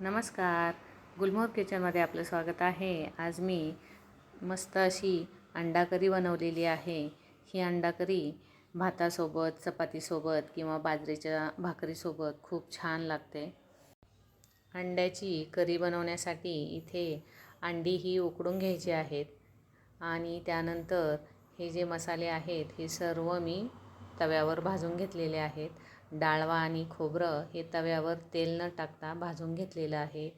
नमस्कार. गुलमोहर किचनमध्ये आपलं स्वागत आहे. आज मी मस्त अशी अंडा करी बनवलेली आहे. ही अंडा करी भातासोबत चपातीसोबत किंवा बाजरीच्या भाकरीसोबत खूप छान लागते. अंड्याची करी बनवण्यासाठी इथे अंडी ही उकडून घ्यायची आहेत आणि त्यानंतर हे जे मसाले आहेत हे सर्व मी तव्यावर भाजून घेतलेले आहेत. डाळवा आणि खोबरं हे तव्यावर तेल न टाकता भाजून घेतलेलं आहे.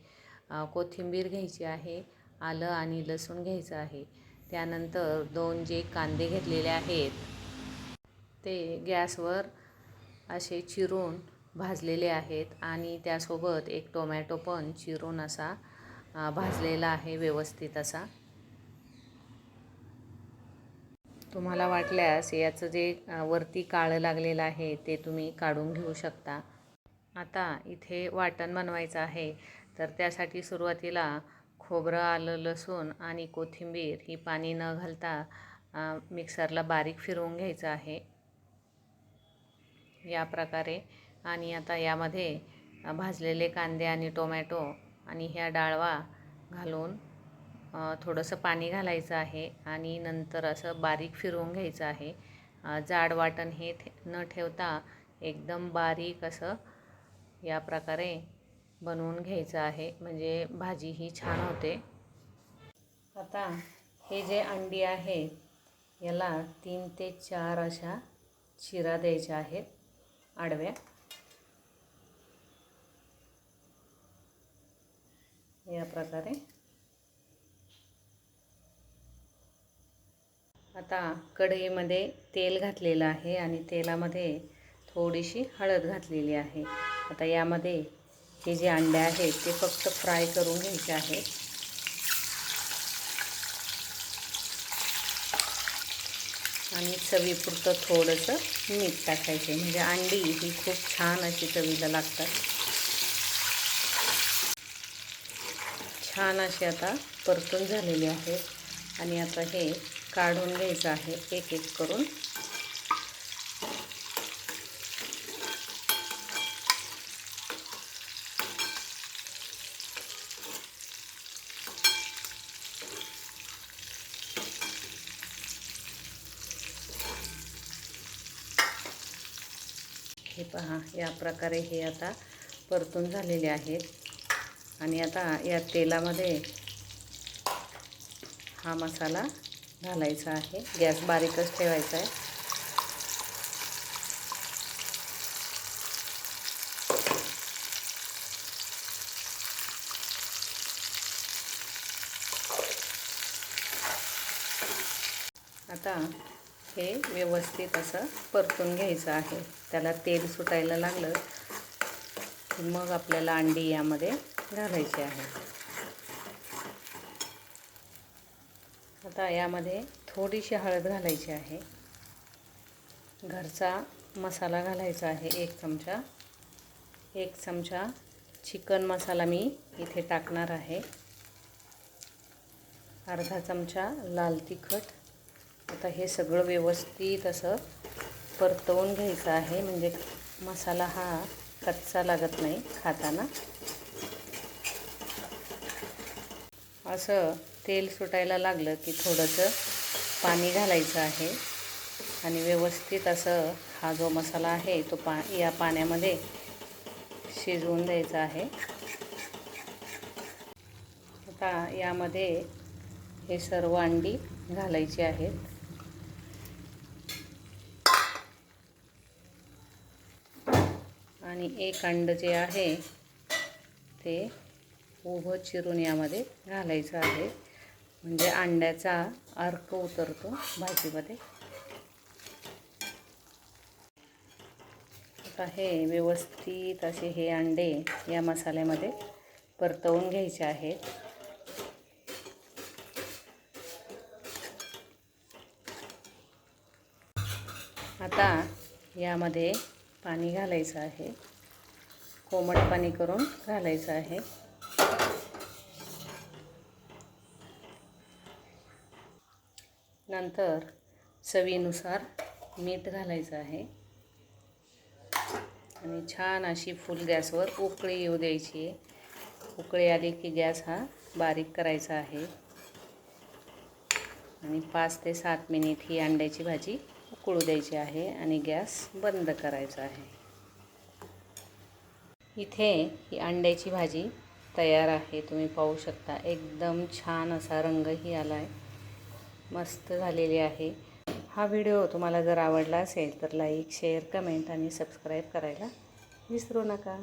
कोथिंबीर घ्यायची आहे आलं आणि लसूण घ्यायचं आहे. त्यानंतर दोन जे कांदे घेतलेले आहेत ते गॅसवर असे चिरून भाजलेले आहेत आणि त्यासोबत एक टोमॅटो पण चिरून असा भाजलेला आहे व्यवस्थित असा. तुम्हाला वाटल्यास याचं जे वरती काळं लागलेलं आहे ते तुम्ही काढून घेऊ शकता. आता इथे वाटण बनवायचं आहे. तर त्यासाठी सुरुवातीला खोबरं आलं लसूण आणि कोथिंबीर ही पाणी न घालता मिक्सरला बारीक फिरवून घ्यायचं आहे. या प्रकारे आणि आता यामध्ये भाजलेले कांदे आणि टोमॅटो आणि ह्या डाळवा घालून थोडंसं पाणी घालायचं आहे आणि नंतर असं बारीक फिरवून घ्यायचं आहे. जाड वाटण हे ठे न ठेवता एकदम बारीक असं या प्रकारे बनवून घ्यायचं आहे. म्हणजे भाजी ही छान होते. आता हे जे अंडी आहे याला तीन ते चार अशा चिरा द्यायच्या आहेत आडव्या. या प्रकारे आता कढईमध्ये तेल घातलेलं आहे आणि तेलामध्ये थोडीशी हळद घातलेली आहे. आता यामध्ये हे जे अंडे आहेत ते फक्त फ्राय करून घ्यायचे आहेत. आणि चवीपुरतं थोडंसं मीठ टाकायचे म्हणजे अंडी ही खूप छान अशी चवीला लागतात. छान अशी आता परतून झालेली आहेत आणि आता हे काढून घ्यायचं आहे एक एक करून. हे पहा या प्रकारे हे आता परतून झालेले आहेत. आणि आता या तेलामध्ये हा मसाला घालायचा आहे. गॅस बारीकच ठेवायचा आहे. आता हे व्यवस्थित असं परतून घ्यायचं आहे. त्याला तेल सुटायला लागलं. मग आपल्याला अंडी यामध्ये घालायची आहे. आता यामध्ये थोडीशी हळद घालायची आहे. घरचा मसाला घालायचा आहे एक चमचा. एक चमचा चिकन मसाला मी इथे टाकणार आहे. अर्धा चमचा लाल तिखट. आता हे सगळं व्यवस्थित असं परतवून घ्यायचं आहे. म्हणजे मसाला हा कच्चा लागत नाही खाताना. असं तेल सुटायला लागलं की थोडंसं पाणी घालायचं आहे. आणि व्यवस्थित असं हा जो मसाला आहे तो पा या पाण्यामध्ये शिजवून द्यायचा आहे. आता यामध्ये हे सर्व अंडी घालायची आहेत. आणि एक अंड जे आहे ते उभं चिरून यामध्ये घालायचं आहे. म्हणजे अंड्याचा अर्क उतरतो भाजीमध्ये. आता हे व्यवस्थित असे हे अंडे या मसाल्यामध्ये परतवून घ्यायचे आहेत. आता यामध्ये पाणी घालायचं आहे. कोमट पाणी करून घालायचं आहे. नंतर चवीनुसार मीठ घालायचं आहे. आणि छान अशी फुल गॅसवर उकळी येऊ द्यायची आहे. उकळी आली की गॅस हा बारीक करायचा आहे. आणि पाच ते सात मिनिट ही अंड्याची भाजी उकळू द्यायची आहे आणि गॅस बंद करायचा आहे. इथे ही अंड्याची भाजी तयार आहे. तुम्ही पाहू शकता एकदम छान असा रंगही आला आहे मस्त झालेली आहे. हा व्हिडिओ तुम्हाला जर आवडला असेल तर लाईक शेअर कमेंट आणि सबस्क्राईब करायला विसरू नका.